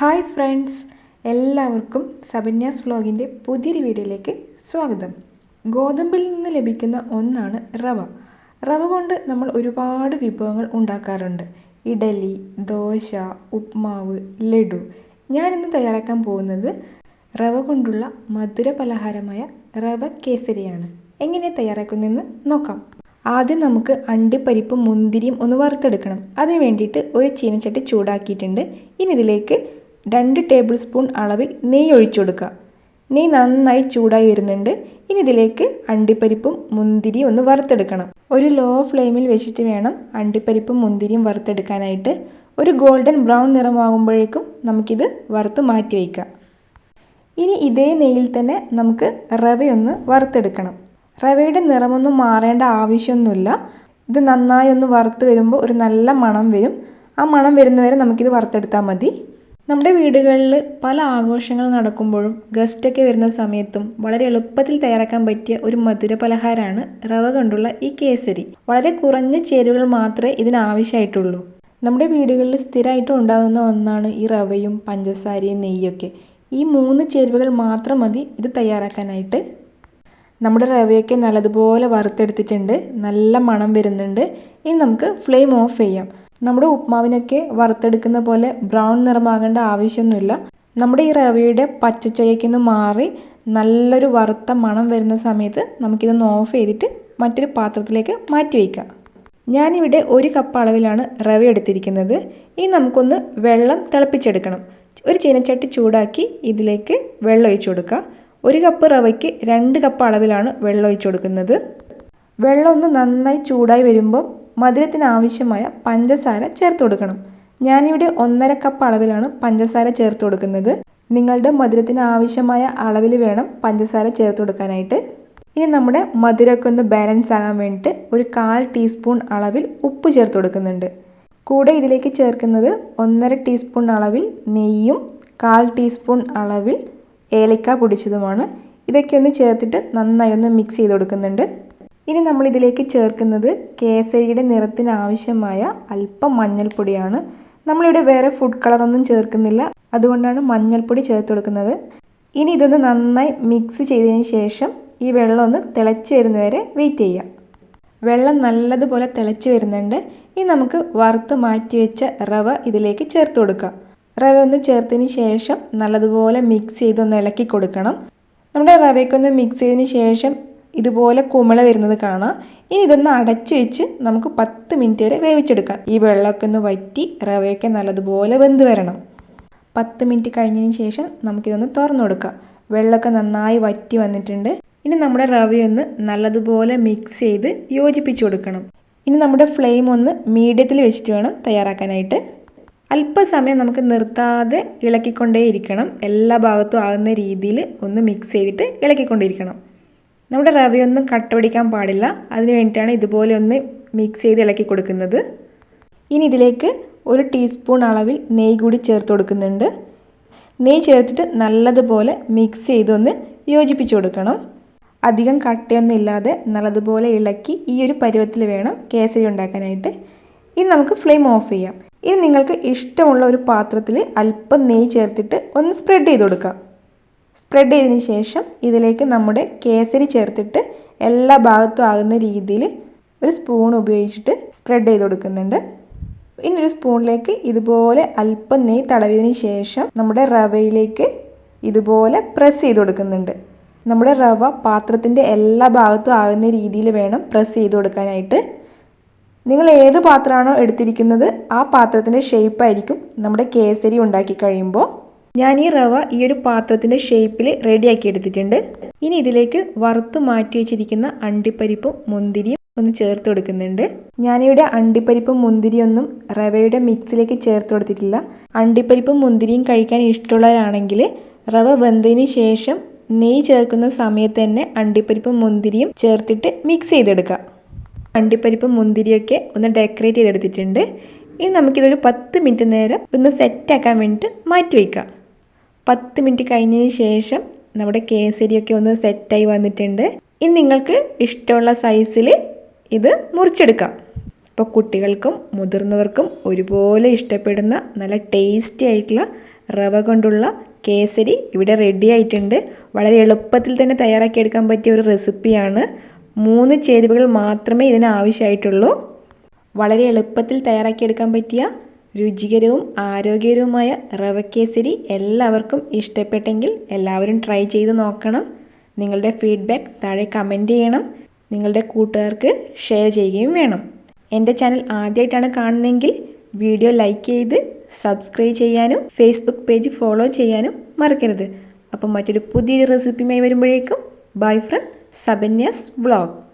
Hi friends എല്ലാവർക്കും സബന്യാസ് വ്ലോഗിന്റെ പുതിയൊരു വീഡിയോയിലേക്ക് സ്വാഗതം. ഗോതമ്പിൽ നിന്ന് ലഭിക്കുന്ന ഒന്നാണ് റവ. റവ കൊണ്ട് നമ്മൾ ഒരുപാട് വിഭവങ്ങൾ ഉണ്ടാക്കാറുണ്ട്. ഇഡലി ദോശ ഉപ്മാവ് ലഡു. ഞാനിന്ന് തയ്യാറാക്കാൻ പോകുന്നത് റവ കൊണ്ടുള്ള മധുര പലഹാരമായ റവ കേസരിയാണ്. എങ്ങനെ തയ്യാറാക്കുന്നതെന്ന് നോക്കാം. ആദ്യം നമുക്ക് അണ്ടിപ്പരിപ്പും മുന്തിരിയും ഒന്ന് വറുത്തെടുക്കണം. അതിന് വേണ്ടിയിട്ട് ഒരു ചീനച്ചട്ടി ചൂടാക്കിയിട്ടുണ്ട്. ഇനി ഇതിലേക്ക് രണ്ട് ടേബിൾ സ്പൂൺ അളവിൽ നെയ്യ് ഒഴിച്ചു കൊടുക്കുക നെയ്യ് നന്നായി ചൂടായി വരുന്നുണ്ട്. ഇനി ഇതിലേക്ക് അണ്ടിപ്പരിപ്പും മുന്തിരിയും ഒന്ന് വറുത്തെടുക്കണം. ഒരു ലോ ഫ്ലെയിമിൽ വെച്ചിട്ട് വേണം അണ്ടിപ്പരിപ്പും മുന്തിരിയും വറുത്തെടുക്കാനായിട്ട്. ഒരു ഗോൾഡൻ ബ്രൗൺ നിറമാകുമ്പോഴേക്കും നമുക്കിത് വറുത്ത് മാറ്റി വയ്ക്കാം. ഇനി ഇതേ നെയ്യിൽ തന്നെ നമുക്ക് റവയൊന്ന് വറുത്തെടുക്കണം. റവയുടെ നിറമൊന്നും മാറേണ്ട ആവശ്യമൊന്നുമില്ല. ഇത് നന്നായി ഒന്ന് വറുത്ത് വരുമ്പോൾ ഒരു നല്ല മണം വരും. ആ മണം വരുന്നവരെ നമുക്കിത് വറുത്തെടുത്താൽ മതി. നമ്മുടെ വീടുകളിൽ പല ആഘോഷങ്ങൾ നടക്കുമ്പോഴും ഗസ്റ്റൊക്കെ വരുന്ന സമയത്തും വളരെ എളുപ്പത്തിൽ തയ്യാറാക്കാൻ പറ്റിയ ഒരു മധുര പലഹാരമാണ് റവ കൊണ്ടുള്ള ഈ കേസരി. വളരെ കുറഞ്ഞ ചേരുവകൾ മാത്രമേ ഇതിനാവശ്യമായിട്ടുള്ളൂ. നമ്മുടെ വീടുകളിൽ സ്ഥിരമായിട്ട് ഉണ്ടാകുന്ന ഒന്നാണ് ഈ റവയും പഞ്ചസാരയും നെയ്യൊക്കെ. ഈ മൂന്ന് ചേരുവകൾ മാത്രം മതി ഇത് തയ്യാറാക്കാനായിട്ട്. നമ്മുടെ റവയൊക്കെ നല്ലതുപോലെ വറുത്തെടുത്തിട്ടുണ്ട്. നല്ല മണം വരുന്നുണ്ട്. ഇനി നമുക്ക് ഫ്ലെയിം ഓഫ് ചെയ്യാം. നമ്മുടെ ഉപ്മാവിനൊക്കെ വറുത്തെടുക്കുന്ന പോലെ ബ്രൗൺ നിറമാകേണ്ട ആവശ്യമൊന്നുമില്ല. നമ്മുടെ ഈ റവയുടെ പച്ചച്ചൊയ്ക്കൊന്ന് മാറി നല്ലൊരു വറുത്ത മണം വരുന്ന സമയത്ത് നമുക്കിതൊന്ന് ഓഫ് ചെയ്തിട്ട് മറ്റൊരു പാത്രത്തിലേക്ക് മാറ്റി വയ്ക്കാം. ഞാനിവിടെ ഒരു കപ്പ് അളവിലാണ് റവ എടുത്തിരിക്കുന്നത്. ഇനി നമുക്കൊന്ന് വെള്ളം തിളപ്പിച്ചെടുക്കണം. ഒരു ചീനച്ചട്ടി ചൂടാക്കി ഇതിലേക്ക് വെള്ളം ഒഴിച്ചു കൊടുക്കുക. ഒരു കപ്പ് റവയ്ക്ക് രണ്ട് കപ്പ് അളവിലാണ് വെള്ളം ഒഴിച്ചു കൊടുക്കുന്നത്. വെള്ളം ഒന്ന് നന്നായി ചൂടായി വരുമ്പോൾ മധുരത്തിന് ആവശ്യമായ പഞ്ചസാര ചേർത്ത് കൊടുക്കണം. ഞാനിവിടെ ഒന്നര കപ്പ് അളവിലാണ് പഞ്ചസാര ചേർത്ത് കൊടുക്കുന്നത്. നിങ്ങളുടെ മധുരത്തിന് ആവശ്യമായ അളവിൽ വേണം പഞ്ചസാര ചേർത്ത് കൊടുക്കാനായിട്ട്. ഇനി നമ്മുടെ മധുരമൊക്കെ ഒന്ന് ബാലൻസ് ആകാൻ വേണ്ടിയിട്ട് ഒരു കാൽ ടീസ്പൂൺ അളവിൽ ഉപ്പ് ചേർത്ത് കൊടുക്കുന്നുണ്ട്. കൂടെ ഇതിലേക്ക് ചേർക്കുന്നത് ഒന്നര ടീസ്പൂൺ അളവിൽ നെയ്യും കാൽ ടീസ്പൂൺ അളവിൽ ഏലക്ക പൊടിച്ചതുമാണ്. ഇതൊക്കെ ഒന്ന് ചേർത്തിട്ട് നന്നായി ഒന്ന് മിക്സ് ചെയ്ത് കൊടുക്കുന്നുണ്ട്. ഇനി നമ്മളിതിലേക്ക് ചേർക്കുന്നത് കേസരിയുടെ നിറത്തിന് ആവശ്യമായ അല്പം മഞ്ഞൾപ്പൊടിയാണ്. നമ്മളിവിടെ വേറെ ഫുഡ് കളറൊന്നും ചേർക്കുന്നില്ല. അതുകൊണ്ടാണ് മഞ്ഞൾപ്പൊടി ചേർത്ത് കൊടുക്കുന്നത്. ഇനി ഇതൊന്ന് നന്നായി മിക്സ് ചെയ്തതിന് ശേഷം ഈ വെള്ളം ഒന്ന് തിളച്ച് വരുന്നവരെ വെയിറ്റ് ചെയ്യാം. വെള്ളം നല്ലതുപോലെ തിളച്ച് വരുന്നുണ്ട്. ഇനി നമുക്ക് വറുത്ത് മാറ്റി വെച്ച റവ ഇതിലേക്ക് ചേർത്ത് കൊടുക്കാം. റവ ഒന്ന് ചേർത്തതിന് ശേഷം നല്ലതുപോലെ മിക്സ് ചെയ്തൊന്ന് ഇളക്കി കൊടുക്കണം. നമ്മുടെ റവയ്ക്കൊന്ന് മിക്സ് ചെയ്തതിന് ശേഷം ഇതുപോലെ കുമിള വരുന്നത് കാണാം. ഇനി ഇതൊന്ന് അടച്ചു വെച്ച് നമുക്ക് പത്ത് മിനിറ്റ് വരെ വേവിച്ചെടുക്കാം. ഈ വെള്ളമൊക്കെ ഒന്ന് വറ്റി റവയൊക്കെ നല്ലതുപോലെ വെന്ത് വരണം. പത്ത് മിനിറ്റ് കഴിഞ്ഞതിന് ശേഷം നമുക്കിതൊന്ന് തുറന്നു കൊടുക്കാം. വെള്ളമൊക്കെ നന്നായി വറ്റി വന്നിട്ടുണ്ട്. ഇനി നമ്മുടെ റവയൊന്ന് നല്ലതുപോലെ മിക്സ് ചെയ്ത് യോജിപ്പിച്ച് കൊടുക്കണം. ഇനി നമ്മുടെ ഫ്ലെയിം ഒന്ന് മീഡിയത്തിൽ വെച്ചിട്ട് വേണം തയ്യാറാക്കാനായിട്ട്. അല്പസമയം നമുക്ക് നിർത്താതെ ഇളക്കിക്കൊണ്ടേയിരിക്കണം. എല്ലാ ഭാഗത്തും ആകുന്ന രീതിയിൽ ഒന്ന് മിക്സ് ചെയ്തിട്ട് ഇളക്കിക്കൊണ്ടിരിക്കണം. നമ്മുടെ റവയൊന്നും കട്ട പിടിക്കാൻ പാടില്ല. അതിന് വേണ്ടിയിട്ടാണ് ഇതുപോലെ ഒന്ന് മിക്സ് ചെയ്ത് ഇളക്കി കൊടുക്കുന്നത്. ഇനി ഇതിലേക്ക് ഒരു ടീസ്പൂൺ അളവിൽ നെയ്യ് കൂടി ചേർത്ത് കൊടുക്കുന്നുണ്ട്. നെയ്യ് ചേർത്തിട്ട് നല്ലതുപോലെ മിക്സ് ചെയ്തൊന്ന് യോജിപ്പിച്ച് കൊടുക്കണം. അധികം കട്ടയൊന്നും ഇല്ലാതെ നല്ലതുപോലെ ഇളക്കി ഈ ഒരു പരുവത്തിൽ വേണം കേസരി ഉണ്ടാക്കാനായിട്ട്. ഇനി നമുക്ക് ഫ്ലെയിം ഓഫ് ചെയ്യാം. ഇനി നിങ്ങൾക്ക് ഇഷ്ടമുള്ള ഒരു പാത്രത്തിൽ അല്പം നെയ്യ് ചേർത്തിട്ട് ഒന്ന് സ്പ്രെഡ് ചെയ്ത് കൊടുക്കാം. സ്പ്രെഡ് ചെയ്തതിന് ശേഷം ഇതിലേക്ക് നമ്മുടെ കേസരി ചേർത്തിട്ട് എല്ലാ ഭാഗത്തും ആകുന്ന രീതിയിൽ ഒരു സ്പൂൺ ഉപയോഗിച്ചിട്ട് സ്പ്രെഡ് ചെയ്ത് കൊടുക്കുന്നുണ്ട്. ഇനി ഒരു സ്പൂണിലേക്ക് ഇതുപോലെ അല്പം നെയ് തടവിയതിന് ശേഷം നമ്മുടെ റവയിലേക്ക് ഇതുപോലെ പ്രസ് ചെയ്ത് കൊടുക്കുന്നുണ്ട്. നമ്മുടെ റവ പാത്രത്തിന്റെ എല്ലാ ഭാഗത്തും ആകുന്ന രീതിയിൽ വേണം പ്രസ് ചെയ്ത് കൊടുക്കാനായിട്ട്. നിങ്ങൾ ഏത് പാത്രമാണോ എടുത്തിരിക്കുന്നത് ആ പാത്രത്തിന്റെ ഷേപ്പായിരിക്കും നമ്മുടെ കേസരി ഉണ്ടാക്കി കഴിയുമ്പോൾ. ഞാൻ ഈ റവ ഈ ഒരു പാത്രത്തിന്റെ ഷേപ്പിൽ റെഡിയാക്കി എടുത്തിട്ടുണ്ട്. ഇനി ഇതിലേക്ക് വറുത്ത് മാറ്റി വെച്ചിരിക്കുന്ന അണ്ടിപ്പരിപ്പും മുന്തിരിയും ഒന്ന് ചേർത്ത് കൊടുക്കുന്നുണ്ട്. ഞാനിവിടെ അണ്ടിപ്പരിപ്പും മുന്തിരിയൊന്നും റവയുടെ മിക്സിലേക്ക് ചേർത്ത് കൊടുത്തിട്ടില്ല. അണ്ടിപ്പരിപ്പും മുന്തിരിയും കഴിക്കാൻ ഇഷ്ടമുള്ളവരാണെങ്കിൽ റവ വെന്തതിന് ശേഷം നെയ്യ് ചേർക്കുന്ന സമയത്ത് തന്നെ അണ്ടിപ്പരിപ്പും മുന്തിരിയും ചേർത്തിട്ട് മിക്സ് ചെയ്തെടുക്കാം. അണ്ടിപ്പരിപ്പും മുന്തിരിയൊക്കെ ഒന്ന് ഡെക്കറേറ്റ് ചെയ്തെടുത്തിട്ടുണ്ട്. ഇനി നമുക്കിതൊരു പത്ത് മിനിറ്റ് നേരം ഒന്ന് സെറ്റാക്കാൻ വേണ്ടിയിട്ട് മാറ്റി വയ്ക്കാം പത്ത് മിനിറ്റ് കഴിഞ്ഞതിന് ശേഷം നമ്മുടെ കേസരിയൊക്കെ ഒന്ന് സെറ്റായി വന്നിട്ടുണ്ട്. ഇനി നിങ്ങൾക്ക് ഇഷ്ടമുള്ള സൈസിൽ ഇത് മുറിച്ചെടുക്കാം. അപ്പോൾ കുട്ടികൾക്കും മുതിർന്നവർക്കും ഒരുപോലെ ഇഷ്ടപ്പെടുന്ന നല്ല ടേസ്റ്റി ആയിട്ടുള്ള റവ കൊണ്ടുള്ള കേസരി ഇവിടെ റെഡി ആയിട്ടുണ്ട്. വളരെ എളുപ്പത്തിൽ തന്നെ തയ്യാറാക്കിയെടുക്കാൻ പറ്റിയ ഒരു റെസിപ്പിയാണ് മൂന്ന് ചേരുവകൾ മാത്രമേ ഇതിന് ആവശ്യമായിട്ടുള്ളൂ. വളരെ എളുപ്പത്തിൽ തയ്യാറാക്കിയെടുക്കാൻ പറ്റിയ രുചികരവും ആരോഗ്യകരവുമായ റവ കേസരി എല്ലാവർക്കും ഇഷ്ടപ്പെട്ടെങ്കിൽ എല്ലാവരും ട്രൈ ചെയ്ത് നോക്കണം. നിങ്ങളുടെ ഫീഡ്ബാക്ക് താഴെ കമന്റ് ചെയ്യണം. നിങ്ങളുടെ കൂട്ടുകാർക്ക് ഷെയർ ചെയ്യുകയും വേണം. എന്റെ ചാനൽ ആദ്യമായിട്ടാണ് കാണുന്നതെങ്കിൽ വീഡിയോ ലൈക്ക് ചെയ്ത് സബ്സ്ക്രൈബ് ചെയ്യാനും ഫേസ്ബുക്ക് പേജ് ഫോളോ ചെയ്യാനും മറക്കരുത്. അപ്പം മറ്റൊരു പുതിയൊരു റെസിപ്പിയുമായി വരുമ്പോഴേക്കും. ബൈ ഫ്രം സബന്യാസ് വ്ളോഗ്.